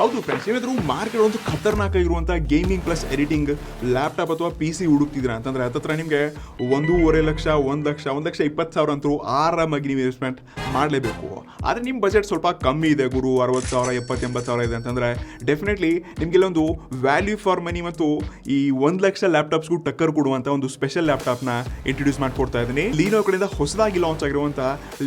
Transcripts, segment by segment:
ಹೌದು ಫ್ರೆಂಡ್ಸ್ ಏನಾದರೂ ಮಾರ್ಕೆಟ್ ಒಂದು ಖತರ್ನಾಕ್ ಇರುವಂಥ ಗೇಮಿಂಗ್ ಪ್ಲಸ್ ಎಡಿಟಿಂಗ್ ಲ್ಯಾಪ್ಟಾಪ್ ಅಥವಾ ಪಿ ಸಿ ಹುಡುಕ್ತಿದ್ರೆ ಅಂತಂದ್ರೆ ಹತ್ತತ್ರ ನಿಮಗೆ ಒಂದೂವರೆ ಲಕ್ಷ, ಒಂದು ಲಕ್ಷ ಒಂದು ಲಕ್ಷ ಇಪ್ಪತ್ತು ಸಾವಿರ ಅಂತೂ ಆರಾಮಾಗಿ ನೀವು ಇನ್ವೆಸ್ಟ್ಮೆಂಟ್ ಮಾಡಲೇಬೇಕು. ಆದರೆ ನಿಮ್ಮ ಬಜೆಟ್ ಸ್ವಲ್ಪ ಕಮ್ಮಿ ಇದೆ ಗುರು, ಅರವತ್ತು ಸಾವಿರ ಎಪ್ಪತ್ತು ಎಂಬತ್ತು ಸಾವಿರ ಇದೆ ಅಂತಂದರೆ ಡೆಫಿನೆಟ್ಲಿ ನಿಮಗೆಲ್ಲೊಂದು ವ್ಯಾಲ್ಯೂ ಫಾರ್ ಮನಿ ಮತ್ತು ಈ ಒಂದು ಲಕ್ಷ ಲ್ಯಾಪ್ಟಾಪ್ಸ್ಗೂ ಟಕ್ಕರ್ ಕೊಡುವಂಥ ಒಂದು ಸ್ಪೆಷಲ್ ಲ್ಯಾಪ್ಟಾಪ್ನ ಇಂಟ್ರೊಡ್ಯೂಸ್ ಮಾಡಿಕೊಡ್ತಾ ಇದ್ದೀನಿ. ಲೀನೋ ಕಡೆಯಿಂದ ಹೊಸದಾಗಿ ಲಾಂಚ್ ಆಗಿರುವಂಥ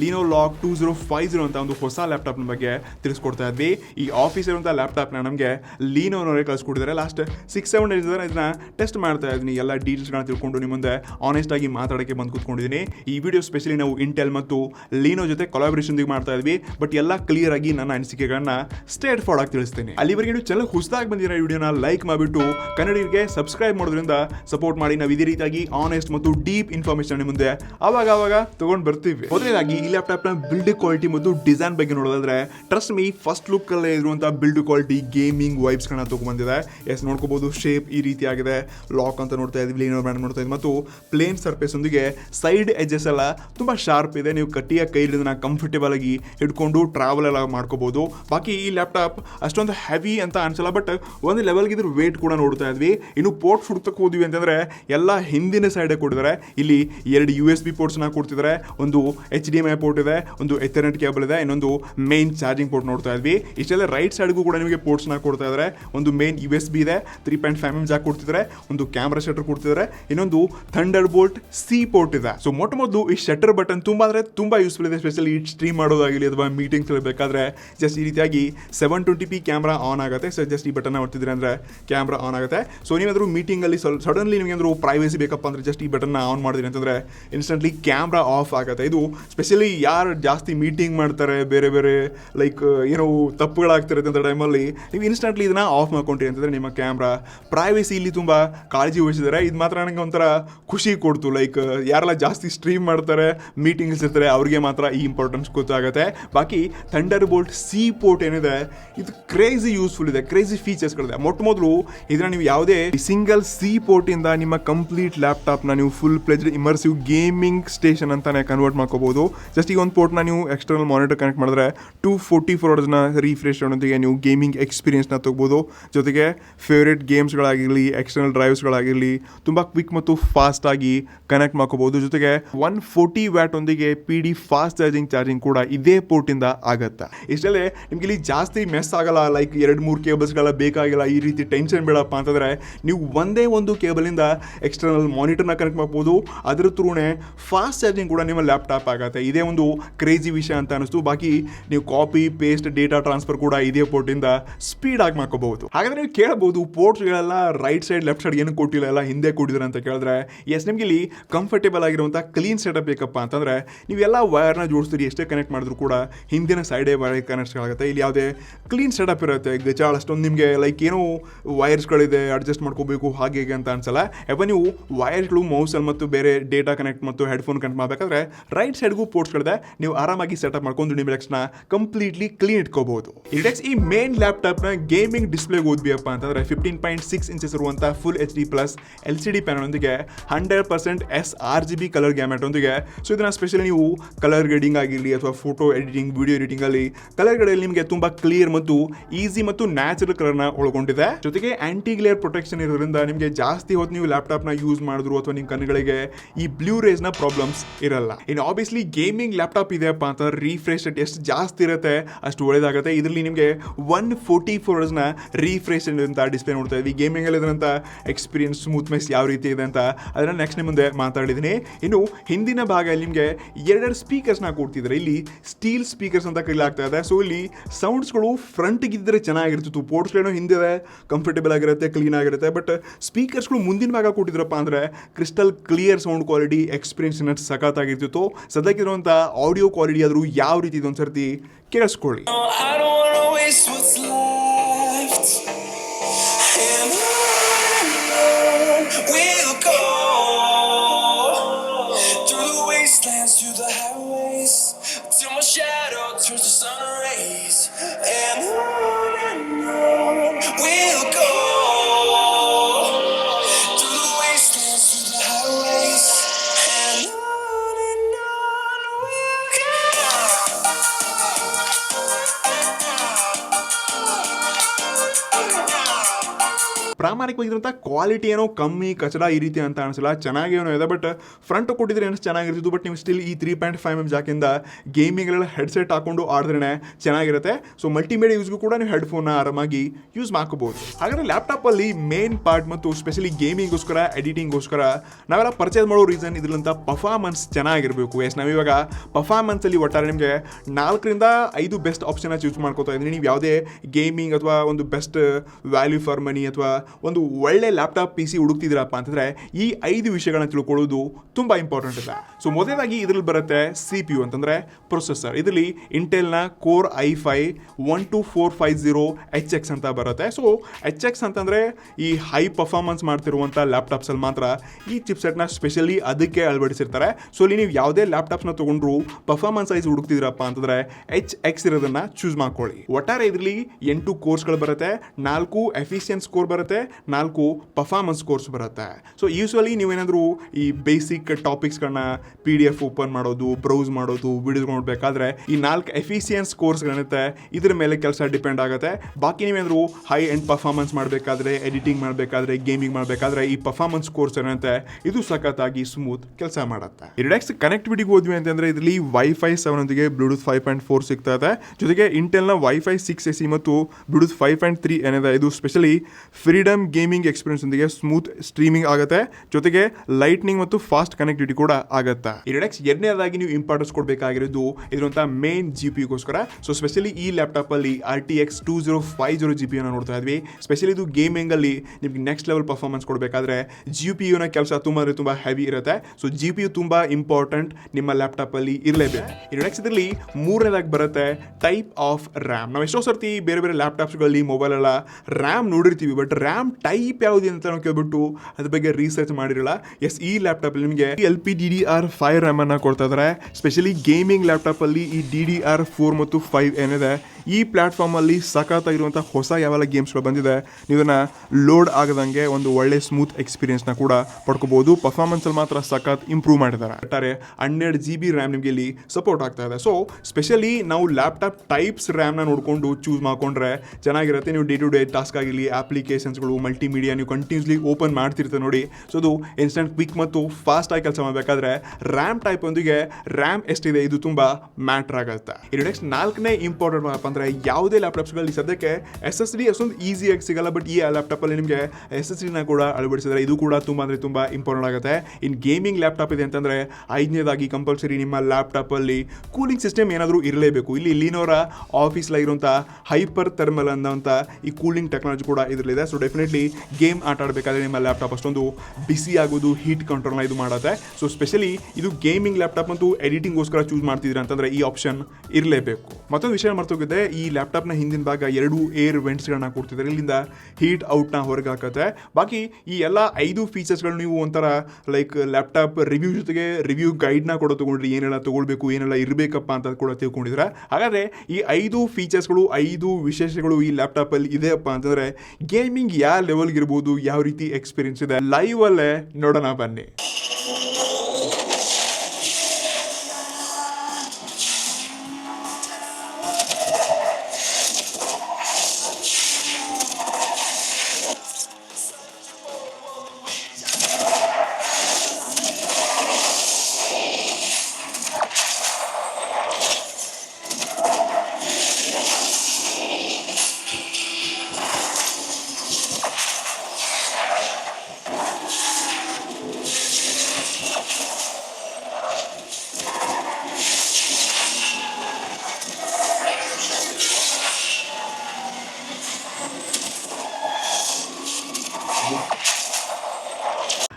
Lenovo LOQ two zero five zero ಅಂತ ಒಂದು ಹೊಸ ಲ್ಯಾಪ್ಟಾಪ್ನ ಬಗ್ಗೆ ತಿಳಿಸ್ಕೊಡ್ತಾ ಇದ್ವಿ. ಈ ಆಫೀಸ್ ಇರುವಂಥ ಲ್ಯಾಪ್ಟಾಪ್ನ ನಮಗೆ ಲೀನೋನವರೇ ಕಳಿಸ್ಕೊಡಿದ್ದಾರೆ ಲಾಸ್ಟ್ ಸಿಕ್ಸ್ ಸೆವೆನ್ ಡೇಸ್ ಇದನ್ನ ಟೆಸ್ಟ್ ಮಾಡ್ತಾ ಇದ್ದೀನಿ. ಎಲ್ಲ ಡೀಟೇಲ್ಸ್ಗಳನ್ನ ತಿಳ್ಕೊಂಡು ನಿಮ್ಮ ಮುಂದೆ ಆನೆಸ್ಟ್ ಆಗಿ ಮಾತಾಡೋಕ್ಕೆ ಬಂದು ಕೂತ್ಕೊಂಡಿದ್ದೀನಿ. ಈ ವಿಡಿಯೋ ಸ್ಪೆಷಲಿ ನಾವು ಇಂಟೆಲ್ ಮತ್ತು ಲೀನೋ ಜೊತೆ ಕೊಲಾಬ್ರೇಷನ್ಗೆ ಮಾಡ್ತಾ ಇದ್ವಿ. ಬಟ್ ಎಲ್ಲ ಕ್ಲಿಯರ್ ಆಗಿ ನನ್ನ ಅನಿಸಿಕೆಗಳನ್ನ ಸ್ಟೇಟ್ ಫಾರ್ಡ್ ಆಗಿ ತಿಳಿಸ್ತೀನಿ. ಅಲ್ಲಿವರೆಗೆ ನೀವು ಚಾನಲ್ ಹೊಸದಾಗಿ ಬಂದಿರೋ ವಿಡಿಯೋನ ಲೈಕ್ ಮಾಡಿಬಿಟ್ಟು ಕನ್ನಡಿಗರಿಗೆ ಸಬ್ಸ್ಕ್ರೈಬ್ ಮಾಡೋದ್ರಿಂದ ಸಪೋರ್ಟ್ ಮಾಡಿ. ನಾವು ಇದೇ ರೀತಿಯಾಗಿ ಆನೆಸ್ಟ್ ಮತ್ತು ಡೀಪ್ ಇನ್ಫಾರ್ಮೇಶನ್ ನಿಮ್ಮ ಮುಂದೆ ಅವಾಗ ಅವಾಗ ತಗೊಂಡು ಬರ್ತೀವಿ. ಮೊದಲನೇದಾಗಿ ಈ ಲ್ಯಾಪ್ಟಾಪ್ನ ಬಿಲ್ಡ್ ಕ್ವಾಲಿಟಿ ಮತ್ತು ಡಿಸೈನ್ ಬಗ್ಗೆ ನೋಡೋದಾದ್ರೆ ಟ್ರಸ್ಟ್ ಮೀ ಫಸ್ಟ್ ಲುಕ್ ಅಲ್ಲೇ ಇರುವಂತಹ ಬಿಲ್ಡ್ ಗೇಮಿಂಗ್ ವೈಬ್ಸ್ಗಳನ್ನ ತಗೊಂಡ್ಬಂದಿದೆ. ಎಸ್ ನೋಡ್ಕೋಬಹುದು ಶೇಪ್ ಈ ರೀತಿ ಆಗಿದೆ. ಲಾಕ್ ಅಂತ ನೋಡ್ತಾ ಇದ್ವಿ ಲೀನೋ ಬ್ರ್ಯಾಂಡ್ ನೋಡ್ತಾ ಇದ್ವಿ. ಮತ್ತು ಪ್ಲೇನ್ ಸರ್ಫೇಸ್ ಒಂದಿಗೆ ಸೈಡ್ ಎಜಸ್ ಎಲ್ಲ ತುಂಬಾ ಶಾರ್ಪ್ ಇದೆ. ನೀವು ಕಟ್ಟಿಯ ಕೈ ಹಿಡಿದನ್ನ ಕಂಫರ್ಟೇಬಲ್ ಆಗಿ ಹಿಡ್ಕೊಂಡು ಟ್ರಾವೆಲ್ ಎಲ್ಲ ಮಾಡ್ಕೋಬಹುದು ಬಾಕಿ ಈ ಲ್ಯಾಪ್ಟಾಪ್ ಅಷ್ಟೊಂದು ಹೆವಿ ಅಂತ ಅನ್ಸಲ್ಲ ಬಟ್ ಒಂದು ಲೆವೆಲ್ಗೆ ಇದ್ರ ವೇಟ್ ಕೂಡ ನೋಡ್ತಾ ಇದ್ವಿ. ಇನ್ನು ಪೋರ್ಟ್ ಹುಡುಕ್ತಕ್ಕೆ ಹೋದ್ವಿ ಅಂತಂದ್ರೆ ಎಲ್ಲ ಹಿಂದಿನ ಸೈಡೇ ಕೊಟ್ಟಿದ್ದಾರೆ. ಇಲ್ಲಿ ಎರಡು ಯು ಎಸ್ ಬಿ ಪೋರ್ಟ್ಸ್ನ ಕೊಡ್ತಿದ್ದಾರೆ. ಒಂದು H D M I port ಇದೆ, ಒಂದು ಎಥರ್ನೆಟ್ ಕೇಬಲ್ ಇದೆ, ಇನ್ನೊಂದು ಮೇನ್ ಚಾರ್ಜಿಂಗ್ ಪೋರ್ಟ್ ನೋಡ್ತಾ ಇದ್ವಿ. ಇಷ್ಟೆಲ್ಲ ರೈಟ್ ಸೈಡ್ಗೂ ಕೂಡ ನಿಮಗೆ ಪೋರ್ಟ್ಸ್ನ ಕೊಡ್ತಾ ಇದ್ದಾರೆ ಒಂದು ಮೇನ್ ಯು ಎಸ್ ಬಿ ಇದೆ three point five M jack ಕೊಡ್ತಿದ್ದಾರೆ ಒಂದು ಕ್ಯಾಮ್ರಾ ಶಟರ್ ಕೊಡ್ತಿದ್ದಾರೆ ಇನ್ನೊಂದು ಥಂಡರ್ ಬೋಲ್ಟ್ ಸಿ ಪೋರ್ಟ್ ಇದೆ. ಸೊ ಮೊಟ್ಟ ಮೊದಲು ಈ ಶಟರ್ ಬಟನ್ ತುಂಬಾ ಅಂದರೆ ತುಂಬಾ ಯೂಸ್ಫುಲ್ ಇದೆ ಸ್ಪೆಷಲಿ ಸ್ಟ್ರೀಮ್ ಮಾಡೋದಾಗಲಿ ಅಥವಾ ಮೀಟಿಂಗ್ಸ್ ಬೇಕಾದ್ರೆ. ಜಸ್ಟ್ ಈ ರೀತಿಯಾಗಿ seven twenty P camera on ಆಗುತ್ತೆ. ಸೊ ಜಸ್ಟ್ ಈ ಬಟನ್ ಹೊಡ್ತಿದ್ರೆ ಅಂದ್ರೆ ಕ್ಯಾಮ್ರಾ ಆನ್ ಆಗುತ್ತೆ. ಸೊ ನೀವಾದರೂ ಮೀಟಿಂಗ್ ಅಲ್ಲಿ ಸಡನ್ಲಿ ನಿಮಗೆ ಅಂದ್ರು ಪ್ರೈವೇಸಿ ಬೇಕಪ್ಪ ಅಂದ್ರೆ ಜಸ್ಟ್ ಈ ಬಟನ್ ಆನ್ ಮಾಡಿದ್ರಿ ಅಂತಂದ್ರೆ ಇನ್ಸ್ಟೆಂಟ್ಲಿ ಕ್ಯಾಮ್ರಾ ಆಫ್ ಆಗುತ್ತೆ. ಇದು ಸ್ಪೆಷಲಿ ಯಾರು ಜಾಸ್ತಿ ಮೀಟಿಂಗ್ ಮಾಡ್ತಾರೆ, ಬೇರೆ ಬೇರೆ ಲೈಕ್ ಏನೋ ತಪ್ಪುಗಳಾಗ್ತಿರುತ್ತೆ ಅಂತ ಟೈಮಲ್ಲಿ ನೀವು ಇನ್ಸ್ಟೆಂಟ್ಲಿ ಇದನ್ನ ಆಫ್ ಮಾಡ್ಕೊಂಡ್ರಿ ಅಂತಂದ್ರೆ ನಿಮ್ಮ ಕ್ಯಾಮ್ರಾ ಪ್ರೈವೇಸಿ ಇಲ್ಲಿ ತುಂಬಾ ಕಾಳಜಿ ವಹಿಸಿದ್ದಾರೆ. ಇದು ಮಾತ್ರ ನನಗೆ ಒಂಥರ ಖುಷಿ ಕೊಡ್ತು. ಲೈಕ್ ಯಾರೆಲ್ಲ ಜಾಸ್ತಿ ಸ್ಟ್ರೀಮ್ ಮಾಡ್ತಾರೆ ಮೀಟಿಂಗ್ಸ್ ಇರ್ತಾರೆ, ಅವ್ರಿಗೆ ಮಾತ್ರ ಈ ಇಂಪಾರ್ಟೆನ್ಸ್ ಗೊತ್ತಾಗುತ್ತೆ. ಬಾಕಿ ಥಂಡರ್ ಬೋಲ್ಟ್ ಸಿ ಪೋರ್ಟ್ ಏನಿದೆ, ಇದು ಕ್ರೇಜಿ ಯೂಸ್ಫುಲ್ ಇದೆ ಕ್ರೇಜಿ ಫೀಚರ್ಸ್ಗಳಿದೆ ಮೊಟ್ಟ ಮೊದಲು ಇದನ್ನ ನೀವು ಯಾವುದೇ ಸಿಂಗಲ್ ಸಿ ಪೋರ್ಟ್ ಇಂದ ನಿಮ್ಮ ಕಂಪ್ಲೀಟ್ ಲ್ಯಾಪ್ಟಾಪ್ನ ನೀವು full pledge immersive gaming station ಅಂತಾನೆ ಕನ್ವರ್ಟ್ ಮಾಡ್ಕೋಬಹುದು ಜಸ್ಟ್ ಈಗ ಒಂದು ಪೋರ್ಟ್ನ ನೀವು ಎಕ್ಸ್ಟರ್ನಲ್ ಮಾನಿಟರ್ ಕನೆಕ್ಟ್ ಮಾಡಿದ್ರೆ ಟೂ ಫೋರ್ಟಿ ಫೋರ್ ಅವರ್ಸ್ನ ರೀಫ್ರೆಶ್ ನೀವು ಗೇಮಿಂಗ್ ಎಕ್ಸ್ಪೀರಿಯನ್ಸ್ನ ತಗೋಬೋದು. ಜೊತೆಗೆ ಫೇವ್ರೇಟ್ ಗೇಮ್ಸ್ಗಳಾಗಿರಲಿ ಎಕ್ಸ್ಟರ್ನಲ್ ಡ್ರೈವ್ಸ್ಗಳಾಗಿರಲಿ ತುಂಬ ಕ್ವಿಕ್ ಮತ್ತು ಫಾಸ್ಟ್ ಆಗಿ ಕನೆಕ್ಟ್ ಮಾಡ್ಕೋಬೋದು. ಜೊತೆಗೆ ಒನ್ ಫೋರ್ಟಿ ವ್ಯಾಟ್ ಒಂದಿಗೆ P D fast charging charging ಕೂಡ ಇದೇ ಪೋರ್ಟಿಂದ ಆಗುತ್ತೆ. ಇಷ್ಟಲ್ಲೇ ನಿಮ್ಗೆ ಇಲ್ಲಿ ಜಾಸ್ತಿ ಮೆಸ್ ಆಗಲ್ಲ ಲೈಕ್ ಎರಡು ಮೂರು ಕೇಬಲ್ಸ್ಗಳ ಬೇಕಾಗಿಲ್ಲ, ಈ ರೀತಿ ಟೆನ್ಷನ್ ಬೇಡಪ್ಪ ಅಂತಂದರೆ ನೀವು ಒಂದೇ ಒಂದು ಕೇಬಲಿಂದ ಎಕ್ಸ್ಟರ್ನಲ್ ಮಾನಿಟರ್ನ ಕನೆಕ್ಟ್ ಮಾಡ್ಬೋದು ಅದ್ರ ಥ್ರೂನೇ ಫಾಸ್ಟ್ ಚಾರ್ಜಿಂಗ್ ಕೂಡ ನಿಮ್ಮ ಲ್ಯಾಪ್ಟಾಪ್ ಆಗುತ್ತೆ. ಇದೇ ಒಂದು ಕ್ರೇಜಿ ವಿಷಯ ಅಂತ ಅನ್ನಿಸ್ತು ಬಾಕಿ ನೀವು ಕಾಪಿ ಪೇಸ್ಟ್ ಡೇಟಾ ಟ್ರಾನ್ಸ್ಫರ್ ಕೂಡ ಇದೇ ಪೋರ್ಟಿಂದ ಸ್ಪೀಡ್ ಆಗಿ ಮಾಡ್ಕೋಬಹುದು. ಹಾಗಾದ್ರೆ ನೀವು ಕೇಳಬಹುದು ಪೋರ್ಟ್ಸ್ಗಳೆಲ್ಲ ರೈಟ್ ಸೈಡ್ ಲೆಫ್ಟ್ ಸೈಡ್ ಏನು ಕೊಟ್ಟಿಲ್ಲ, ಎಲ್ಲ ಹಿಂದೆ ಕೊಟ್ಟಿದ್ರೆ ಅಂತ ಕೇಳಿದ್ರೆ ಎಸ್ ನಿಮ್ಗೆ ಇಲ್ಲಿ ಕಂಫರ್ಟೇಬಲ್ ಆಗಿರುವಂತಹ ಕ್ಲೀನ್ ಸೆಟಪ್ ಬೇಕಪ್ಪ ಅಂತಂದ್ರೆ, ನೀವೆಲ್ಲ ವೈರ್ನ ಜೋಡಿಸ್ತೀರಿ, ಎಷ್ಟೇ ಕನೆಕ್ಟ್ ಮಾಡಿದ್ರು ಕೂಡ ಹಿಂದಿನ ಸೈಡೇ ವೈರ್ ಕನೆಕ್ಟ್ ಆಗುತ್ತೆ. ಇಲ್ಲಿ ಯಾವುದೇ ಕ್ಲೀನ್ ಸೆಟಪ್ ಇರುತ್ತೆ ಗಜಾಳ ಅಷ್ಟೊಂದು ನಿಮಗೆ ಲೈಕ್ ಏನೋ ವೈರ್ಸ್ಗಳಿದೆ ಅಡ್ಜಸ್ಟ್ ಮಾಡ್ಕೋಬೇಕು, ಹಾಗೆ ಹೇಗೆ ಅಂತ ಅನ್ಸಲ್ಲ. ಯಾವ ನೀವು ವೈರ್ಗಳು ಮೌಸಲ್ಲಿ ಮತ್ತು ಬೇರೆ ಡೇಟಾ ಕನೆಕ್ಟ್ ಮತ್ತು ಹೆಡ್ಫೋನ್ ಕನೆಕ್ಟ್ ಮಾಡಬೇಕಾದ್ರೆ ರೈಟ್ ಸೈಡ್ಗೂ ಪೋರ್ಟ್ಸ್ಗಳಿದೆ ನೀವು ಆರಾಮಾಗಿ ಸೆಟಪ್ ಮಾಡ್ಕೊಂಡು ನಿಮ್ಮ ಡೆಕ್ಸ್ನ ಕಂಪ್ಲೀಟ್ಲಿ ಕ್ಲೀನ್ ಇಟ್ಕೋಬಹುದು. ಈ ಮೇನ್ ಲ್ಯಾಪ್ಟಾಪ್ನ ಗೇಮಿಂಗ್ ಡಿಸ್ಪ್ಲೇಗೆ ಓದ್ಬಿಯಪ್ಪ ಅಂತಂದ್ರೆ ಫಿಫ್ಟೀನ್ ಪಾಯಿಂಟ್ ಸಿಕ್ಸ್ ಇಂಚಸ್ ಇರುವಂಥ full H D plus L C D panel ಒಂದಿಗೆ hundred percent S R G B colour gamut ಒಂದಿಗೆ ಸೊ ಇದನ್ನ ಸ್ಪೆಷಲಿ ನೀವು ಕಲರ್ ಗ್ರೇಡಿಂಗ್ ಆಗಿರಲಿ ಅಥವಾ ಫೋಟೋ ಎಡಿಟಿಂಗ್ ವಿಡಿಯೋ ಎಡಿಟಿಂಗ್ ಅಲ್ಲಿ ಕಲರ್ ಗ್ರೇಡಲ್ಲಿ ನಿಮಗೆ ತುಂಬಾ ಕ್ಲಿಯರ್ ಮತ್ತು ಈಸಿ ಮತ್ತು ನ್ಯಾಚುರಲ್ ಕಲರ್ನ ಒಳಗೊಂಡಿದೆ. ಜೊತೆಗೆ ಆಂಟಿ ಗ್ಲೇರ್ ಪ್ರೊಟೆಕ್ಷನ್ ಇರೋದ್ರಿಂದ ನಿಮಗೆ ಜಾಸ್ತಿ ಹೊತ್ತು ನೀವು ಲ್ಯಾಪ್ಟಾಪ್ನ ಯೂಸ್ ಮಾಡಿದ್ರು ಅಥವಾ ನಿಮ್ಮ ಕಣ್ಣುಗಳಿಗೆ ಈ ಬ್ಲೂ ರೇಸ್ನ ಪ್ರಾಬ್ಲಮ್ಸ್ ಇರಲ್ಲ. ಇನ್ನು ಆಬ್ವಿಯಸ್ಲಿ ಗೇಮಿಂಗ್ ಲ್ಯಾಪ್ಟಾಪ್ ಇದೆಯಪ್ಪ ಅಂತಂದ್ರೆ ರೀಫ್ರೆಶ್ ಎಷ್ಟು ಜಾಸ್ತಿ ಇರುತ್ತೆ ಅಷ್ಟು ಒಳ್ಳೇದಾಗುತ್ತೆ. ಇದರಲ್ಲಿ ನಿಮಗೆ ಒನ್ ಫೋರ್ಟಿ ಫೋರ್ಸ್ನ ರೀಫ್ರೆಶ್ ಅಂತ ಡಿಸ್ಪ್ಲೇ ನೋಡ್ತಾ ಇದ್ವಿ. ಗೇಮಿಂಗ್ ಅಲ್ಲಿ ಇದ್ರಂತ ಎಕ್ಸ್ಪೀರಿಯನ್ಸ್ ಸ್ಮೂತ್ನೆಸ್ ಯಾವ ರೀತಿ ಇದೆ ಅಂತ ಅದನ್ನ ನೆಕ್ಸ್ಟ್ ನಿಮ್ಮ ಮುಂದೆ ಮಾತಾಡಿದ್ದೀನಿ. ಇನ್ನು ಹಿಂದಿನ ಭಾಗ ನಿಮಗೆ ಎರಡೆರಡು ಸ್ಪೀಕರ್ಸ್ನ ಕೊಡ್ತಿದ್ದಾರೆ ಇಲ್ಲಿ ಸ್ಟೀಲ್ ಸ್ಪೀಕರ್ಸ್ ಅಂತ ಕೈಲಾಗ್ತಾ ಇದೆ. ಸೊ ಇಲ್ಲಿ ಸೌಂಡ್ಸ್ಗಳು ಫ್ರಂಟ್ಗೆ ಇದ್ದರೆ ಚೆನ್ನಾಗಿರ್ತಿತ್ತು ಪೋರ್ಟ್ಸ್ಗಳೇನೋ ಹಿಂದಿದೆ ಕಂಫರ್ಟೇಬಲ್ ಆಗಿರುತ್ತೆ ಕ್ಲೀನ್ ಆಗಿರುತ್ತೆ. ಬಟ್ ಸ್ಪೀಕರ್ಸ್ಗಳು ಮುಂದಿನ ಭಾಗ ಕೊಟ್ಟಿದ್ರಪ್ಪ ಅಂದರೆ crystal clear sound quality experience ಸಖತ್ತಾಗಿರ್ತಿತ್ತು. ಸದ್ಯಕ್ಕಿರುವಂಥ ಆಡಿಯೋ ಕ್ವಾಲಿಟಿ ಆದರೂ ಯಾವ ರೀತಿ ಇದೊಂದು ಒಂದ್ಸರ್ತಿ ಕೇಳಿಸ್ಕೊಳ್ಳಿ ಪ್ರಾಮಾಣಿಕವಾಗಿರೋಂಥ ಕ್ವಾಲಿಟಿ ಏನೋ ಕಮ್ಮಿ, ಕಚಡ ಈ ರೀತಿ ಅಂತ ಅನಿಸಲ್ಲ. ಚೆನ್ನಾಗಿ ಏನೋ ಇದೆ ಬಟ್ ಫ್ರಂಟ್ ಕೊಟ್ಟಿದ್ರೆ ಏನೋ ಚೆನ್ನಾಗಿರ್ತಿತ್ತು ಬಟ್ ನೀವು ಸ್ಟಿಲ್ ಈ ತ್ರೀ ಪಾಯಿಂಟ್ ಫೈವ್ ಎಂ ಜಾಕಿಂದ ಗೇಮಿಂಗ್ಗೆಲ್ಲ ಹೆಡ್ಸೆಟ್ ಹಾಕೊಂಡು ಆಡಿದ್ರೆ ಚೆನ್ನಾಗಿರುತ್ತೆ. ಸೊ ಮಲ್ಟಿಮೀಡಿಯಾ ಯೂಸ್ಗೂ ಕೂಡ ನೀವು ಹೆಡ್ಫೋನ್ನ ಆರಾಮಾಗಿ ಯೂಸ್ ಮಾಡ್ಕೋಬೋದು. ಹಾಗಾದ್ರೆ ಲ್ಯಾಪ್ಟಾಪಲ್ಲಿ ಮೇನ್ ಪಾರ್ಟ್ ಮತ್ತು ಸ್ಪೆಷಲಿ ಗೇಮಿಂಗ್ಗೋಸ್ಕರ ಎಡಿಟಿಂಗ್ಗೋಸ್ಕರ ನಾವೆಲ್ಲ ಪರ್ಚೇಸ್ ಮಾಡೋ ರೀಸನ್ ಇದರಿಂದ ಪರ್ಫಾರ್ಮೆನ್ಸ್ ಚೆನ್ನಾಗಿರಬೇಕು. ಎಸ್ ನಾವಿವಾಗ ಪರ್ಫಾರ್ಮೆನ್ಸಲ್ಲಿ ಒಟ್ಟಾರೆ ನಿಮಗೆ ನಾಲ್ಕರಿಂದ ಐದು ಬೆಸ್ಟ್ ಆಪ್ಷನ್ನ ಚೂಸ್ ಮಾಡ್ಕೋತಾ ಇದ್ದೀನಿ. ನೀವು ಯಾವುದೇ ಗೇಮಿಂಗ್ ಅಥವಾ ಒಂದು ಬೆಸ್ಟ್ ವ್ಯಾಲ್ಯೂ ಫಾರ್ ಮನಿ ಅಥವಾ ಒಂದು ಒಳ್ಳೆ ಲ್ಯಾಪ್ಟಾಪ್ ಪಿ ಸಿ ಹುಡುಕ್ತಿದ್ದೀರಪ್ಪ ಅಂತಂದರೆ ಈ ಐದು ವಿಷಯಗಳನ್ನ ತಿಳ್ಕೊಳ್ಳೋದು ತುಂಬ ಇಂಪಾರ್ಟೆಂಟ್ ಇದೆ ಸೊ ಮೊದಲಾಗಿ ಇದರಲ್ಲಿ ಬರುತ್ತೆ ಸಿ ಪಿ ಯು ಅಂತಂದರೆ ಪ್ರೊಸೆಸರ್ ಇದರಲ್ಲಿ ಇಂಟೆಲ್ನ core I five one two four five zero H X ಅಂತ ಬರುತ್ತೆ. ಸೊ ಎಚ್ ಎಕ್ಸ್ ಅಂತಂದರೆ ಈ ಹೈ ಪರ್ಫಾರ್ಮೆನ್ಸ್ ಮಾಡ್ತಿರುವಂಥ ಲ್ಯಾಪ್ಟಾಪ್ಸಲ್ಲಿ ಮಾತ್ರ ಈ ಚಿಪ್ಸೆಟ್ನ ಸ್ಪೆಷಲಿ ಅದಕ್ಕೆ ಅಳವಡಿಸಿರ್ತಾರೆ. ಸೊ ಇಲ್ಲಿ ನೀವು ಯಾವುದೇ ಲ್ಯಾಪ್ಟಾಪ್ಸ್ನ ತೊಗೊಂಡ್ರು ಪರ್ಫಾರ್ಮೆನ್ಸ್ ಸೈಜ್ ಹುಡುಕ್ತಿದ್ದೀರಪ್ಪ ಅಂತಂದರೆ ಎಚ್ ಎಕ್ಸ್ ಇರೋದನ್ನು ಚೂಸ್ ಮಾಡ್ಕೊಳ್ಳಿ. ಒಟ್ಟಾರೆ ಇದರಲ್ಲಿ ಎಂಟು ಕೋರ್ಸ್ಗಳು ಬರುತ್ತೆ, ನಾಲ್ಕು ಎಫಿಷಿಯನ್ಸ್ ಸ್ಕೋರ್ ಬರುತ್ತೆ ನಾಲ್ಕು ಪರ್ಫಾಮೆನ್ಸ್ ಕೋರ್ಸ್ ಬರುತ್ತೆ. ಸೊ ಯೂಶ್ವಲಿ ನೀವೇನಾದರೂ ಈ ಬೇಸಿಕ್ ಟಾಪಿಕ್ಸ್ಗಳನ್ನ ಪಿ ಡಿ ಎಫ್ ಓಪನ್ ಮಾಡೋದು ಬ್ರೌಸ್ ಮಾಡೋದು ವಿಡಿಯೋ ನೋಡಬೇಕಾದ್ರೆ ಈ ನಾಲ್ಕು ಎಫಿಷಿಯನ್ಸ್ ಕೋರ್ಸ್ಗಳಿರುತ್ತೆ ಇದ್ರ ಮೇಲೆ ಕೆಲಸ ಡಿಪೆಂಡ್ ಆಗುತ್ತೆ. ಬಾಕಿ ನೀವೇನಾದರೂ ಹೈ ಎಂಡ್ ಪರ್ಫಾಮೆನ್ಸ್ ಮಾಡಬೇಕಾದ್ರೆ ಎಡಿಟಿಂಗ್ ಮಾಡಬೇಕಾದ್ರೆ ಗೇಮಿಂಗ್ ಮಾಡಬೇಕಾದ್ರೆ ಈ ಪರ್ಫಾಮೆನ್ಸ್ ಕೋರ್ಸ್ ಏನಂತೆ ಇದು ಸಖತ್ತಾಗಿ ಸ್ಮೂತ್ ಕೆಲಸ ಮಾಡುತ್ತೆ. ನೆಕ್ಸ್ಟ್ ಕನೆಕ್ಟಿವಿಟಿಗೆ ಹೋದ್ವಿ ಅಂತಂದ್ರೆ ಇದರಲ್ಲಿ ವೈಫೈ ಸೆವೆನ್ ಒಂದಿಗೆ ಬ್ಲೂಟೂತ್ ಫೈವ್ ಪಾಯಿಂಟ್ ಫೋರ್ ಸಿಗ್ತಾ ಇದೆ. ಜೊತೆಗೆ ಇಂಟೆಲ್ನ ವೈಫೈ ಸಿಕ್ಸ್ ಎ ಸಿ ಮತ್ತು ಬ್ಲೂಟೂತ್ ಫೈವ್ ಪಾಯಿಂಟ್ ತ್ರೀ ಏನಿದೆ ಇದು ಸ್ಪೆಷಲಿ ಫ್ರೀಡಮ್ ಗೇಮಿಂಗ್ ಎಕ್ಸ್ಪೀರಿಯನ್ಸ್ ಒಂದಿಗೆ ಸ್ಮೂತ್ ಸ್ಟ್ರೀಮಿಂಗ್ ಆಗುತ್ತೆ. ಜೊತೆಗೆ ಲೈಟ್ನಿಂಗ್ ಮತ್ತು ಫಾಸ್ಟ್ ಕನೆಕ್ಟಿವಿಟಿ ಕೂಡ ಆಗುತ್ತೆ. ನೆಕ್ಸ್ಟ್ ಎರಡನೇದಾಗಿ ನೀವು ಇಂಪಾರ್ಟೆನ್ಸ್ ಕೊಡಬೇಕಾಗಿರೋದು ಇದರಂತ ಮೇನ್ ಜಿ ಪಿ ಗೋಸ್ಕರ. ಸೊ ಸ್ಪೆಷಲಿ ಈ ಲ್ಯಾಪ್ಟಾಪ್ ಅಲ್ಲಿ R T X two zero five zero G P ನೋಡ್ತಾ ಇದ್ವಿ. ಸ್ಪೆಷಲಿ ಇದು ಗೇಮಿಂಗ್ ಅಲ್ಲಿ ನಿಮ್ಗೆ ನೆಕ್ಸ್ಟ್ ಲೆವೆಲ್ ಪರ್ಫಾರ್ಮೆನ್ಸ್ ಕೊಡಬೇಕಾದ್ರೆ ಜಿ ಪಿ ಯುನ ಕೆಲಸ ತುಂಬ ಅಂದ್ರೆ ತುಂಬ ಹೆವಿ ಇರುತ್ತೆ. ಸೊ ಜಿ ಪಿ ಯು ತುಂಬ ಇಂಪಾರ್ಟೆಂಟ್ ನಿಮ್ಮ ಲ್ಯಾಪ್ಟಾಪ್ ಅಲ್ಲಿ ಇರಲೇಬೇಕು. ನೆಕ್ಸ್ಟ್ ಇದರಲ್ಲಿ ಮೂರನೇದಾಗಿ ಬರುತ್ತೆ ಟೈಪ್ ಆಫ್ ರ್ಯಾಮ್ ನಾವು ಎಷ್ಟೋ ಸರ್ತಿ ಬೇರೆ ಬೇರೆ ಲ್ಯಾಪ್ಟಾಪ್ಸ್ಗಳಲ್ಲಿ ಮೊಬೈಲ್ ಎಲ್ಲ ರ್ಯಾಮ್ ನೋಡಿರ್ತೀವಿ ಬಟ್ ರ್ಯಾಮ್ ಟೈಪ್ ಯಾವುದು ಅಂತ ನಾವು ಕೇಳ್ಬಿಟ್ಟು ಅದ್ರ ಬಗ್ಗೆ ರಿಸರ್ಚ್ ಮಾಡಿರಲ್ಲ. ಎಸ್ ಈ ಲ್ಯಾಪ್ಟಾಪ್ ನಿಮಗೆ L P D D R five RAM ಅನ್ನ ಕೊಡ್ತಾ ಇದ್ದಾರೆ ಸ್ಪೆಷಲಿ ಗೇಮಿಂಗ್ ಲ್ಯಾಪ್ಟಾಪ್ ಅಲ್ಲಿ ಈ ಡಿ ಡಿ ಆರ್ ಫೋರ್ ಮತ್ತು ಫೈವ್ ಏನಿದೆ. ಈ ಪ್ಲಾಟ್ಫಾರ್ಮ್ ಅಲ್ಲಿ ಸಖತ್ತಾಗಿರುವಂಥ ಹೊಸ ಯಾವೆಲ್ಲ ಗೇಮ್ಸ್ಗಳು ಬಂದಿದೆ, ನೀವನ್ನ ಲೋಡ್ ಆಗದಂಗೆ ಒಂದು ಒಳ್ಳೆ ಸ್ಮೂತ್ ಎಕ್ಸ್ಪೀರಿಯನ್ಸ್ನ ಕೂಡ ಪಡ್ಕೋಬಹುದು. ಪರ್ಫಾರ್ಮೆನ್ಸ್ ಅಲ್ಲಿ ಮಾತ್ರ ಸಖತ್ ಇಂಪ್ರೂವ್ ಮಾಡಿದ್ದಾರೆ. ಒಟ್ಟಾರೆ ಹನ್ನೆರಡು ಜಿ ಬಿ ರ್ಯಾಮ್ ನಿಮಗೆ ಇಲ್ಲಿ ಸಪೋರ್ಟ್ ಆಗ್ತಾ ಇದೆ. ಸೊ ಸ್ಪೆಷಲಿ ನಾವು ಲ್ಯಾಪ್ಟಾಪ್ ಟೈಪ್ಸ್ ರ್ಯಾಮ್ನ ನೋಡಿಕೊಂಡು ಚೂಸ್ ಮಾಡ್ಕೊಂಡ್ರೆ ಚೆನ್ನಾಗಿರುತ್ತೆ. ನೀವು ಡೇ ಟು ಡೇ ಟಾಸ್ಕ್ ಆಗಿರಲಿ ಅಪ್ಲಿಕೇಶನ್ಸ್ಗಳು ಮಲ್ಟಿಮೀಡಿಯಾ ನೀವು ಕಂಟಿನ್ಯೂಸ್ಲಿ ಓಪನ್ ಮಾಡ್ತಿರ್ತೀರ ನೋಡಿ. ಸೊ ಅದು ಇನ್ಸ್ಟೆಂಟ್ ಕ್ವಿಕ್ ಮತ್ತು ಫಾಸ್ಟ್ ಆಗಿ ಕೆಲಸ ಮಾಡಬೇಕಾದ್ರೆ ರ್ಯಾಮ್ ಟೈಪ್ ಒಂದಿಗೆ ರ್ಯಾಮ್ ಎಷ್ಟಿದೆ ಇದು ತುಂಬ ಮ್ಯಾಟ್ರ್ ಆಗುತ್ತೆ. ಇನ್ನು ನೆಕ್ಸ್ಟ್ ನಾಲ್ಕನೇ ಇಂಪಾರ್ಟೆಂಟ್ ಏನಪ್ಪ ಅಂದರೆ ಯಾವುದೇ ಲ್ಯಾಪ್ಟಾಪ್ಸ್ಗಳಲ್ಲಿ ಸದ್ಯಕ್ಕೆ ಎಸ್ ಎಸ್ ಡಿ ಅಷ್ಟೊಂದು ಈಸಿಯಾಗಿ ಸಿಗಲ್ಲ ಬಟ್ ಈ ಲ್ಯಾಪ್ಟಾಪಲ್ಲಿ ನಿಮಗೆ ಎಸ್ ಎಸ್ ಡಿನ ಕೂಡ ಅಳವಡಿಸಿದ್ರೆ ಇದು ಕೂಡ ತುಂಬ ಅಂದರೆ ತುಂಬ ಇಂಪಾರ್ಟೆಂಟ್ ಆಗುತ್ತೆ. ಇನ್ ಗೇಮಿಂಗ್ ಲ್ಯಾಪ್ಟಾಪ್ ಇದೆ ಅಂತಂದರೆ ಐದನೇದಾಗಿ ಕಂಪಲ್ಸರಿ ನಿಮ್ಮ ಲ್ಯಾಪ್ಟಾಪಲ್ಲಿ ಕೂಲಿಂಗ್ ಸಿಸ್ಟಮ್ ಏನಾದರೂ ಇರಲೇಬೇಕು. ಇಲ್ಲಿ ಲೀನೋರ ಆಫೀಸ್ಲಾಗಿರುವಂಥ ಹೈಪರ್ ಥರ್ಮಲ್ ಅನ್ನೋಂಥ ಈ ಕೂಲಿಂಗ್ ಟೆಕ್ನಾಲಜಿ ಕೂಡ ಇದರಲ್ಲಿದೆ. ಸೊ ಡೆಫಿನೆಟ್ಲಿ ಗೇಮ್ ಆಟ ಆಡಬೇಕಾದ್ರೆ ನಿಮ್ಮ ಲ್ಯಾಪ್ಟಾಪ್ ಅಷ್ಟೊಂದು ಬಿಸಿ ಆಗೋದು ಹೀಟ್ ಕಂಟ್ರೋಲ್ನ ಇದು ಮಾಡುತ್ತೆ. ಸೊ ಸ್ಪೆಷಲಿ ಇದು ಗೇಮಿಂಗ್ ಲ್ಯಾಪ್ಟಾಪ್ ಮತ್ತು ಎಡಿಟಿಂಗ್ಗೋಸ್ಕರ ಚೂಸ್ ಮಾಡ್ತಿದ್ರೆ ಅಂತಂದರೆ ಈ ಆಪ್ಷನ್ ಇರಲೇಬೇಕು. ಮತ್ತೊಂದು ವಿಷಯ ಮರ್ತೋಗಿದೆ ಈ ಲ್ಯಾಪ್ಟಾಪ್ನ ಹಿಂದಿನ ಭಾಗ ಎರಡು ಏರ್ ವೆಂಟ್ಸ್ಗಳನ್ನ ಕೊಡ್ತಿದ್ದಾರೆ. ಇಲ್ಲಿಂದ ಹೀಟ್ ಔಟ್ನ ಹೊರಗೆ ಹಾಕತ್ತೆ. ಬಾಕಿ ಈ ಎಲ್ಲ ಐದು ಫೀಚರ್ಸ್ಗಳು ನೀವು ಒಂಥರ ಲೈಕ್ ಲ್ಯಾಪ್ಟಾಪ್ ರಿವ್ಯೂ ಜೊತೆಗೆ ರಿವ್ಯೂ ಗೈಡ್ನ ಕೂಡ ತೊಗೊಂಡ್ರಿ. ಏನೆಲ್ಲ ತೊಗೊಳ್ಬೇಕು, ಏನೆಲ್ಲ ಇರಬೇಕಪ್ಪ ಅಂತ ಕೂಡ ತಿಳ್ಕೊಂಡಿದ್ರೆ ಹಾಗಾದರೆ ಈ ಐದು ಫೀಚರ್ಸ್ಗಳು ಐದು ವಿಶೇಷಗಳು ಈ ಲ್ಯಾಪ್ಟಾಪಲ್ಲಿ ಇದೆಯಪ್ಪ ಅಂತಂದರೆ ಗೇಮಿಂಗ್ ಯಾವ ಲೆವೆಲ್ಗೆ ಇರ್ಬೋದು ಯಾವ ರೀತಿ ಎಕ್ಸ್ಪೀರಿಯನ್ಸ್ ಇದೆ ಲೈವಲ್ಲೇ ನೋಡೋಣ ಬನ್ನಿ.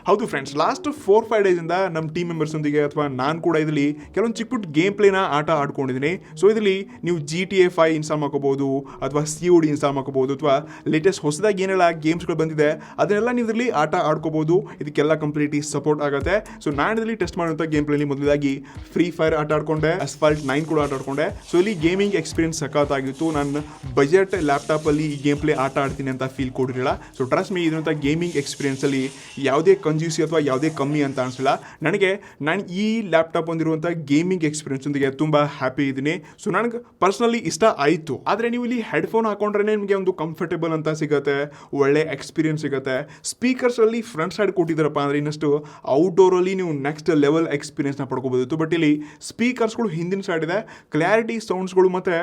ಹೌದು ಫ್ರೆಂಡ್ಸ್ ಲಾಸ್ಟ್ ಫೋರ್ ಫೈವ್ ಡೇಸಿಂದ ನಮ್ಮ ಟೀಮ್ ಮೆಂಬರ್ಸೊಂದಿಗೆ ಅಥವಾ ನಾನು ಕೂಡ ಇದರಲ್ಲಿ ಕೆಲವೊಂದು ಚಿಕ್ಕ ಪುಟ್ಟ ಗೇಮ್ ಪ್ಲೇನ ಆಟ ಆಡ್ಕೊಂಡಿದ್ದೀನಿ. ಸೊ ಇದರಲ್ಲಿ ನೀವು G T A five install ಮಾಡ್ಕೋಬೋದು, ಅಥವಾ ಸಿ ಒ ಡಿ ಇನ್ಸ್ಟಾಲ್ ಮಾಡ್ಕೋಬೋದು, ಅಥವಾ ಲೇಟೆಸ್ಟ್ ಹೊಸದಾಗಿ ಏನೆಲ್ಲ ಗೇಮ್ಸ್ಗಳು ಬಂದಿದೆ, ಅದನ್ನೆಲ್ಲ ನೀವು ಇದರಲ್ಲಿ ಆಟ ಆಡ್ಕೋಬೋದು. ಇದಕ್ಕೆಲ್ಲ ಕಂಪ್ಲೀಟ್ಲಿ ಸಪೋರ್ಟ್ ಆಗುತ್ತೆ. ಸೊ ನಾನು ಇದರಲ್ಲಿ ಟೆಸ್ಟ್ ಮಾಡುವಂಥ ಗೇಮ್ ಪ್ಲೇಲಿ ಮೊದಲಾಗಿ ಫ್ರೀ ಫೈರ್ ಆಟ ಆಡ್ಕೊಂಡೆ ಅಸ್ಫಾಲ್ಟ್ ನೈನ್ ಕೂಡ ಆಟ ಆಡ್ಕೊಂಡೆ. ಸೊ ಇಲ್ಲಿ ಗೇಮಿಂಗ್ ಎಕ್ಸ್ಪೀರಿಯನ್ಸ್ ಸಖತ್ತಾಗಿತ್ತು ನಾನು ಬಜೆಟ್ ಲ್ಯಾಪ್ಟಾಪಲ್ಲಿ ಈ ಗೇಮ್ ಪ್ಲೇ ಆಟ ಆಡ್ತೀನಿ ಅಂತ ಫೀಲ್ ಕೊಡಿರಲಿಲ್ಲ ಸೊ ಟ್ರಸ್ಟ್ ಮೀ ಇದಂಥ ಗೇಮಿಂಗ್ ಎಕ್ಸ್ಪೀರಿಯನ್ಸಲ್ಲಿ ಯಾವುದೇ ಒನ್ ಜಿ ಸಿ ಅಥವಾ ಯಾವುದೇ ಕಮ್ಮಿ ಅಂತ ಅನಿಸಲ್ಲ. ನನಗೆ ನಾನು ಈ ಲ್ಯಾಪ್ಟಾಪ್ ಹೊಂದಿರುವಂಥ ಗೇಮಿಂಗ್ ಎಕ್ಸ್ಪೀರಿಯನ್ಸೊಂದಿಗೆ ತುಂಬ ಹ್ಯಾಪಿ ಇದ್ದೀನಿ. ಸೊ ನನಗೆ ಪರ್ಸ್ನಲಿ ಇಷ್ಟ ಆಯಿತು. ಆದರೆ ನೀವು ಇಲ್ಲಿ ಹೆಡ್ಫೋನ್ ಹಾಕೊಂಡ್ರೆ ನಿಮಗೆ ಒಂದು ಕಂಫರ್ಟೇಬಲ್ ಅಂತ ಸಿಗುತ್ತೆ, ಒಳ್ಳೆ ಎಕ್ಸ್ಪೀರಿಯನ್ಸ್ ಸಿಗುತ್ತೆ. ಸ್ಪೀಕರ್ಸಲ್ಲಿ ಫ್ರಂಟ್ ಸೈಡ್ ಕೊಟ್ಟಿದ್ದಾರಪ್ಪ ಅಂದರೆ ಇನ್ನಷ್ಟು ಔಟ್ಡೋರಲ್ಲಿ ನೀವು ನೆಕ್ಸ್ಟ್ ಲೆವೆಲ್ ಎಕ್ಸ್ಪೀರಿಯನ್ಸ್ನ ಪಡ್ಕೋಬೋದಿತ್ತು. ಬಟ್ ಇಲ್ಲಿ ಸ್ಪೀಕರ್ಸ್ಗಳು ಹಿಂದಿನ ಸೈಡ್ ಇದೆ. ಕ್ಲಾರಿಟಿ ಸೌಂಡ್ಸ್ಗಳು ಮತ್ತು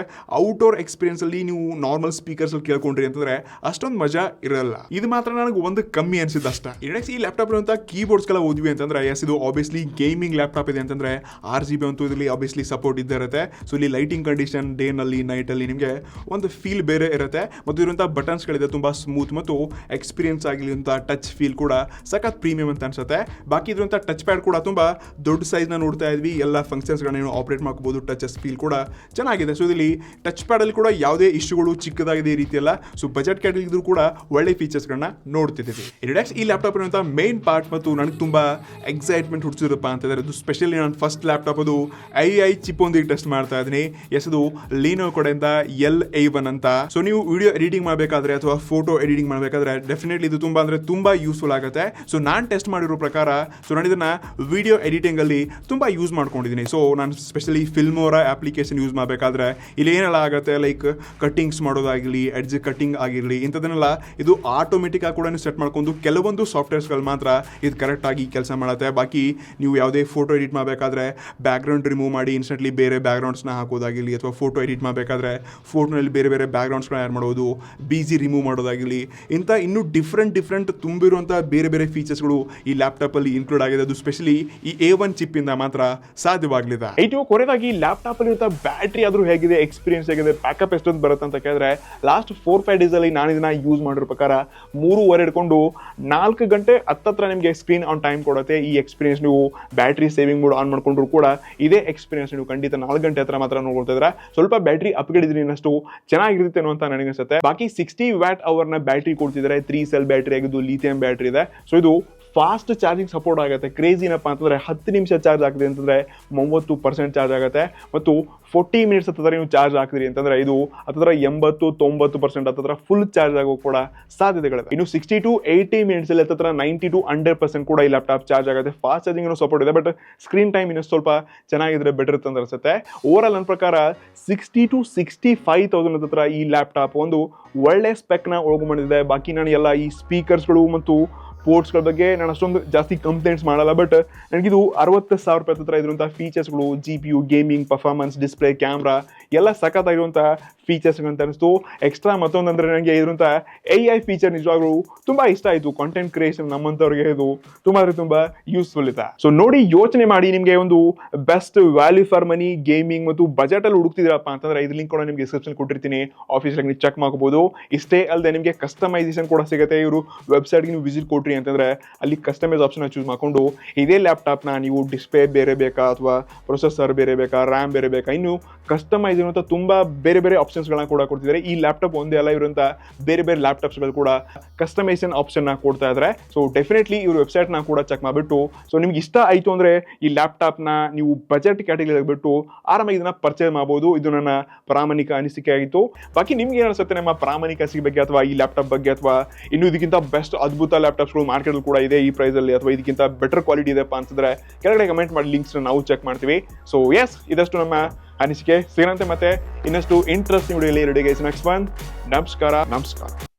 ಔಟ್ಡೋರ್ ಎಕ್ಸ್ಪೀರಿಯನ್ಸಲ್ಲಿ ನೀವು ನಾರ್ಮಲ್ ಸ್ಪೀಕರ್ಸಲ್ಲಿ ಕೇಳ್ಕೊಂಡ್ರಿ ಅಂತಂದರೆ ಅಷ್ಟೊಂದು ಮಜಾ ಇರಲ್ಲ. ಇದು ಮಾತ್ರ ನನಗೆ ಒಂದು ಕಮ್ಮಿ ಅನಿಸಿದ್ದು ಅಷ್ಟೇ ಈ ಲ್ಯಾಪ್ಟಾಪ್ ಅಂತ ಕೀಬೋರ್ಡ್ಸ್ಗೆಲ್ಲ ಓದ್ವಿ ಅಂತಂದ್ರೆ ಎಸ್ ಇದು ಆಬ್ವಿಯಸ್ಲಿ ಗೇಮಿಂಗ್ ಲ್ಯಾಪ್ಟಾಪ್ ಇದೆ ಅಂತಂದ್ರೆ ಆರ್ ಜಿ ಬಿ ಅಂತೂ ಇದರಲ್ಲಿ ಆಬ್ವಿಯಸ್ಲಿ ಸಪೋರ್ಟ್ ಇದ್ದೇ ಇರುತ್ತೆ. ಸೊ ಇಲ್ಲಿ ಲೈಟಿಂಗ್ ಕಂಡೀಷನ್ ಡೇನಲ್ಲಿ ನೈಟಲ್ಲಿ ನಿಮಗೆ ಒಂದು ಫೀಲ್ ಬೇರೆ ಇರುತ್ತೆ. ಮತ್ತು ಇರುವಂಥ ಬಟನ್ಸ್ಗಳಿದೆ ತುಂಬ ಸ್ಮೂತ್ ಮತ್ತು ಎಕ್ಸ್ಪೀರಿಯನ್ಸ್ ಅಂತ ಟಚ್ ಫೀಲ್ ಕೂಡ ಸಖತ್ ಪ್ರೀಮಿಯಂ ಅಂತ ಅನ್ಸುತ್ತೆ. ಬಾಕಿ ಇದ್ರಂಥ ಟಚ್ ಪ್ಯಾಡ್ ಕೂಡ ತುಂಬ ದೊಡ್ಡ ಸೈಜ್ನ ನೋಡ್ತಾ ಇದ್ವಿ. ಎಲ್ಲ ಫಂಕ್ಷನ್ಸ್ಗಳನ್ನ ಆಪ್ರೇಟ್ ಮಾಡ್ಕೋಬೋದು ಟಚಸ್ ಫೀಲ್ ಕೂಡ ಚೆನ್ನಾಗಿದೆ. ಸೊ ಇಲ್ಲಿ ಟಚ್ ಪ್ಯಾಡಲ್ಲಿ ಕೂಡ ಯಾವುದೇ ಇಶ್ಯೂಗಳು ಚಿಕ್ಕದಾಗಿದೆ ಈ ರೀತಿಯಲ್ಲ. ಸೊ ಬಜೆಟ್ ಕ್ಯಾಟಲ್ ಕೂಡ ಒಳ್ಳೆ ಫೀಚರ್ಸ್ಗಳನ್ನ ನೋಡ್ತಿದ್ದೀವಿ. ಈ ಲ್ಯಾಪ್ಟಾಪ್ ಇರುವಂಥ ಮೇನ್ ಮತ್ತು ನನಗೆ ತುಂಬ ಎಕ್ಸೈಟ್ಮೆಂಟ್ ಹುಡ್ಸಿದ್ರಪ್ಪ ಅಂತಂದರೆ ಅದು ಸ್ಪೆಷಲಿ ನಾನು ಫಸ್ಟ್ ಲ್ಯಾಪ್ಟಾಪ್ ಅದು ಐ ಐ ಚಿಪ್ ಒಂದಿಗೆ ಟೆಸ್ಟ್ ಮಾಡ್ತಾ ಇದ್ದೀನಿ. ಎಸ್ ಅದು ಲೀನೋ ಕಡೆಯಿಂದ ಎಲ್ ಐ ಒನ್ ಅಂತ. ಸೊ ನೀವು ವಿಡಿಯೋ ಎಡಿಟಿಂಗ್ ಮಾಡಬೇಕಾದ್ರೆ ಅಥವಾ ಫೋಟೋ ಎಡಿಟಿಂಗ್ ಮಾಡಬೇಕಾದ್ರೆ ಡೆಫಿನೆಟ್ಲಿ ಇದು ತುಂಬ ಅಂದರೆ ತುಂಬ ಯೂಸ್ಫುಲ್ ಆಗುತ್ತೆ. ಸೊ ನಾನು ಟೆಸ್ಟ್ ಮಾಡಿರೋ ಪ್ರಕಾರ ಸೊ ನಾನು ಇದನ್ನು ವಿಡಿಯೋ ಎಡಿಟಿಂಗಲ್ಲಿ ತುಂಬ ಯೂಸ್ ಮಾಡ್ಕೊಂಡಿದ್ದೀನಿ. ಸೊ ನಾನು ಸ್ಪೆಷಲಿ ಫಿಲ್ಮೋರ ಅಪ್ಲಿಕೇಶನ್ ಯೂಸ್ ಮಾಡಬೇಕಾದ್ರೆ ಇಲ್ಲಿ ಏನೆಲ್ಲ ಆಗುತ್ತೆ? ಲೈಕ್ ಕಟ್ಟಿಂಗ್ಸ್ ಮಾಡೋದಾಗಿರಲಿ ಎಡ್ಜ್ ಕಟ್ಟಿಂಗ್ ಆಗಿರಲಿ ಇಂಥದನ್ನೆಲ್ಲ ಇದು ಆಟೋಮೆಟಿಕ್ ಆಗಿ ಕೂಡ ಸೆಟ್ ಮಾಡ್ಕೊಂಡು ಕೆಲವೊಂದು ಸಾಫ್ಟ್ವೇರ್ಸ್ಗಳು ಮಾತ್ರ ಇದು ಕರೆಕ್ಟಾಗಿ ಕೆಲಸ ಮಾಡುತ್ತೆ. ಬಾಕಿ ನೀವು ಯಾವುದೇ ಫೋಟೋ ಎಡಿಟ್ ಮಾಡಬೇಕಾದ್ರೆ ಬ್ಯಾಕ್ಗ್ರೌಂಡ್ ರಿಮೂವ್ ಮಾಡಿ ಇನ್ಸ್ಟೆಂಟ್ಲಿ ಬೇರೆ ಬ್ಯಾಕ್ಗ್ರೌಂಡ್ಸ್ನ ಹಾಕೋದಾಗಿರಲಿ ಅಥವಾ ಫೋಟೋ ಎಡಿಟ್ ಮಾಡಬೇಕಾದ್ರೆ ಫೋಟೋನಲ್ಲಿ ಬೇರೆ ಬೇರೆ ಬ್ಯಾಕ್ಗ್ರೌಂಡ್ಸ್ಗಳನ್ನ ಆ್ಯಡ್ ಮಾಡೋದು ಬಿಜಿ ರಿಮೂವ್ ಮಾಡೋದಾಗಿರಲಿ, ಇಂಥ ಇನ್ನೂ ಡಿಫ್ರೆಂಟ್ ಡಿಫ್ರೆಂಟ್ ತುಂಬಿರುವಂಥ ಬೇರೆ ಬೇರೆ ಫೀಚರ್ಸ್ಗಳು ಈ ಲ್ಯಾಪ್ಟಾಪಲ್ಲಿ ಇನ್ಕ್ಲೂಡ್ ಆಗಿದೆ. ಅದು ಸ್ಪೆಷಲಿ ಈ ಎ ಒನ್ ಚಿಪ್ಪಿಂದ ಮಾತ್ರ ಸಾಧ್ಯವಾಗಲಿದೆ. ಇದು ಕೊನೆಯದಾಗಿ ಲ್ಯಾಪ್ಟಾಪ್ ಅಲ್ಲಿ ಇರುವಂಥ ಬ್ಯಾಟ್ರಿ ಆದರೂ ಹೇಗಿದೆ ಎಕ್ಸ್ಪೀರಿಯನ್ಸ್ ಹೇಗಿದೆ ಪ್ಯಾಕಪ್ ಎಷ್ಟೊಂದು ಬರುತ್ತೆ ಅಂತ ಕೇಳಿದ್ರೆ ಲಾಸ್ಟ್ ಫೋರ್ ಫೈವ್ ಡೇಸಲ್ಲಿ ನಾನು ಇದನ್ನ ಯೂಸ್ ಮಾಡಿರೋ ಪ್ರಕಾರ ಮೂರುವರೆ ಹಿಡ್ಕೊಂಡು ನಾಲ್ಕು ಗಂಟೆ ಹತ್ತತ್ರ ನಿಮಗೆ ಸ್ಕ್ರೀನ್ ಆನ್ ಟೈಮ್ ಕೊಡುತ್ತೆ. ಈ ಎಕ್ಸ್ಪೀರಿಯನ್ಸ್ ನೀವು ಬ್ಯಾಟ್ರಿ ಸೇವಿಂಗ್ ಮೋಡ್ ಆನ್ ಮಾಡ್ಕೊಂಡ್ರು ಕೂಡ ಇದೇ ಎಕ್ಸ್ಪೀರಿಯನ್ಸ್ ನೀವು ಖಂಡಿತ ನಾಲ್ಕು ಗಂಟೆ ಹತ್ರ ಮಾತ್ರ ನೋಡ್ಕೊಳ್ತಿದ್ರೆ ಸ್ವಲ್ಪ ಬ್ಯಾಟ್ರಿ ಅಪ್ಗ್ರೇಡ್ ಇದ್ರೆ ಇನ್ನಷ್ಟು ಚೆನ್ನಾಗಿರುತ್ತೆ ಅಂತ ನನಗೆ ಅನಿಸುತ್ತೆ ಬಾಕಿ ಸಿಕ್ಸ್ಟಿ ವ್ಯಾಟ್ ಅವರ್ನ ಬ್ಯಾಟ್ರಿ ಕೊಡ್ತಿದ್ದಾರೆ. ತ್ರೀ ಸೆಲ್ ಬ್ಯಾಟ್ರಿ ಆಗಿದ್ದು ಲಿಥಿಯಂ ಬ್ಯಾಟ್ರಿ ಇದೆ. ಸೊ ಇದು ಫಾಸ್ಟ್ ಚಾರ್ಜಿಂಗ್ ಸಪೋರ್ಟ್ ಆಗುತ್ತೆ. ಕ್ರೇಜಿ ಏನಪ್ಪ ಅಂತಂದರೆ ಹತ್ತು ನಿಮಿಷ ಚಾರ್ಜ್ ಆಗ್ತಿದೆ ಅಂತಂದರೆ ಮೂವತ್ತು ಪರ್ಸೆಂಟ್ ಚಾರ್ಜ್ ಆಗುತ್ತೆ. ಮತ್ತು ಫೋರ್ಟಿ ಮಿನಿಟ್ಸ್ ಹತ್ತಿರ ನೀವು ಚಾರ್ಜ್ ಹಾಕಿದ್ರಿ ಅಂತಂದರೆ ಇದು ಹತ್ತಿರ ಎಂಬತ್ತು ತೊಂಬತ್ತು ಪರ್ಸೆಂಟ್ ಹತ್ತಿರ ಫುಲ್ ಚಾರ್ಜ್ ಆಗೋ ಕೂಡ ಸಾಧ್ಯತೆಗಳಿವೆ. ಇನ್ನು ಸಿಕ್ಸ್ಟಿ ಟು ಏಯ್ಟಿ ಮಿನಿಟ್ಸಲ್ಲಿ ಹತ್ತಿರ ನೈಂಟಿ ಟು ಹಂಡ್ರೆಡ್ ಪರ್ಸೆಂಟ್ ಕೂಡ ಈ ಲ್ಯಾಪ್ಟಾಪ್ ಚಾರ್ಜ್ ಆಗುತ್ತೆ. ಫಾಸ್ಟ್ ಚಾರ್ಜಿಂಗ್ ಸಪೋರ್ಟ್ ಇದೆ ಬಟ್ ಸ್ಕ್ರೀನ್ ಟೈಮ್ ಇನ್ನೂ ಸ್ವಲ್ಪ ಚೆನ್ನಾಗಿದ್ರೆ ಬೆಟರ್ ಅಂತ ಅನಿಸುತ್ತೆ. ಓವರ್ ಆಲ್ ನನ್ನ ಪ್ರಕಾರ sixty to sixty five thousand ಹತ್ರ ಈ ಲ್ಯಾಪ್ಟಾಪ್ ಒಂದು ಒಳ್ಳೆ ಸ್ಪೆಕ್ನ ಒಳಗೊಂಡಿದೆ ಬಾಕಿ ನಾನು ಎಲ್ಲ ಈ ಸ್ಪೀಕರ್ಸ್ಗಳು ಮತ್ತು ಪೋರ್ಟ್ಸ್ಗಳ ಬಗ್ಗೆ ನಾನು ಅಷ್ಟೊಂದು ಜಾಸ್ತಿ ಕಂಪ್ಲೇಂಟ್ಸ್ ಮಾಡಲ್ಲ ಬಟ್ ನನಗಿದು ಅರವತ್ತು ಸಾವಿರ ರೂಪಾಯಿ ಹತ್ರ ಇರುವಂಥ ಫೀಚರ್ಸ್ಗಳು G P U gaming performance display camera ಎಲ್ಲ ಸಖತ್ತಾಗಿರುವಂಥ ಫೀಚರ್ಸ್ ಅಂತ ಅನಿಸ್ತು. ಎಕ್ಸ್ಟ್ರಾ ಮತ್ತೊಂದಂದ್ರೆ ನನಗೆ ಇರುವಂಥ ಎ ಐ ಫೀಚರ್ ನಿಜವಾಗ್ಲೂ ತುಂಬ ಇಷ್ಟ ಆಯಿತು. ಕಾಂಟೆಂಟ್ ಕ್ರಿಯೇಷನ್ ನಮ್ಮಂಥವ್ರಿಗೆ ಇದು ತುಂಬ ಅಂದರೆ ತುಂಬ ಯೂಸ್ಫುಲ್ ಇದೆ ಸೊ ನೋಡಿ, ಯೋಚನೆ ಮಾಡಿ, ನಿಮಗೆ ಒಂದು best value for money gaming ಮತ್ತು ಬಜೆಟಲ್ಲಿ ಹುಡುಕ್ತಿದ್ರಪ್ಪ ಅಂತಂದ್ರೆ ಇದು ಲಿಂಕ್ ಕೂಡ ನಿಮಗೆ ಡಿಸ್ಕ್ರಿಪ್ಷನ್ ಕೊಟ್ಟಿರ್ತೀನಿ. ಆಫೀಸಲ್ಲಿ ನೀವು ಚೆಕ್ ಮಾಡ್ಬೋದು ಇಷ್ಟೇ ಅಲ್ಲದೆ ನಿಮಗೆ ಕಸ್ಟಮೈಸೇಷನ್ ಕೂಡ ಸಿಗುತ್ತೆ. ಇವರು ವೆಬ್ಸೈಟ್ಗೆ ನೀವು ವಿಸಿಟ್ ಅಂತಂದ್ರೆ ಅಲ್ಲಿ ಕಸ್ಟಮೈಸ್ ಆಪ್ಷನ್ ಚೂಸ್ ಮಾಡ್ಕೊಂಡು ಇದೇ ಲ್ಯಾಪ್ಟಾಪ್ನ ನೀವು ಡಿಸ್ಪ್ಲೇ ಬೇರೆ ಬೇಕಾ ಅಥವಾ ಪ್ರೊಸೆಸರ್ ಬೇರೆ ಬೇಕಾ ರ್ಯಾಮ್ ಬೇರೆ ಬೇಕಾ, ಇನ್ನು ಕಸ್ಟಮೈಸ್ ಇರುವಂಥ ತುಂಬ ಬೇರೆ ಬೇರೆ ಆಪ್ಷನ್ಸ್ಗಳನ್ನ ಕೂಡ ಕೊಡ್ತಿದ್ದಾರೆ. ಈ ಲ್ಯಾಪ್ಟಾಪ್ ಒಂದೇ ಅಲ್ಲ ಇರುವಂಥ ಬೇರೆ ಬೇರೆ ಲ್ಯಾಪ್ಟಾಪ್ಸ್ಗಳು ಕೂಡ ಕಸ್ಟಮೈಸೇಷನ್ ಆಪ್ಷನ್ನ ಕೊಡ್ತಾ ಇದ್ದಾರೆ ಸೊ ಡೆಫಿನೆಟ್ಲಿ ಇವ್ರ ವೆಬ್ಸೈಟ್ನ ಕೂಡ ಚೆಕ್ ಮಾಡಿಬಿಟ್ಟು ಸೊ ನಿಮ್ಗೆ ಇಷ್ಟ ಆಯಿತು ಅಂದರೆ ಈ ಲ್ಯಾಪ್ಟಾಪ್ನ ನೀವು ಬಜೆಟ್ ಕ್ಯಾಟಗರಿ ಬಿಟ್ಟು ಆರಾಮಾಗಿ ಇದನ್ನ ಪರ್ಚೇಸ್ ಮಾಡ್ಬೋದು. ಇದು ನನ್ನ ಪ್ರಾಮಾಣಿಕ ಅನಿಸಿಕೆ ಆಗಿತ್ತು. ಬಾಕಿ ನಿಮ್ಗೆ ಏನು ಅನಿಸುತ್ತೆ? ನಮ್ಮ ಪ್ರಾಮಾಣಿಕ ಅನಿಸಿಕೆ ಬಗ್ಗೆ ಅಥವಾ ಈ ಲ್ಯಾಪ್ಟಾಪ್ ಬಗ್ಗೆ ಅಥವಾ ಇನ್ನು ಇದಕ್ಕಿಂತ ಬೆಸ್ಟ್ ಅದ್ಭುತ ಲ್ಯಾಪ್ಟಾಪ್ಸ್ಗಳು ಮಾರ್ಕೆಟ್ ಕೂಡ ಇದೆ, ಈ ಪ್ರೈಸಲ್ಲಿ ಅಥವಾ ಇದಕ್ಕಿಂತ ಬೆಟರ್ ಕ್ವಾಲಿಟಿ ಇದೆಪ್ಪ ಅಂತಂದ್ರೆ ಕೆಳಗಡೆ ಕಮೆಂಟ್ ಮಾಡಿ ಲಿಂಕ್ಸ್ನ ನಾವು ಚೆಕ್ ಮಾಡ್ತೀವಿ. ಸೊ ಎಸ್ ಇದಷ್ಟು ನಮ್ಮ ಅನಿಸಿಕೆ. ಸಿಗಂತೆ ಮತ್ತೆ ಇನ್ನಷ್ಟು ಇಂಟ್ರೆಸ್ಟಿಂಗ್ ಇಲ್ಲಿ ರೆಡಿ ಗೈಸ್ ನೆಕ್ಸ್ಟ್ ಒನ್ ನಮಸ್ಕಾರ ನಮಸ್ಕಾರ.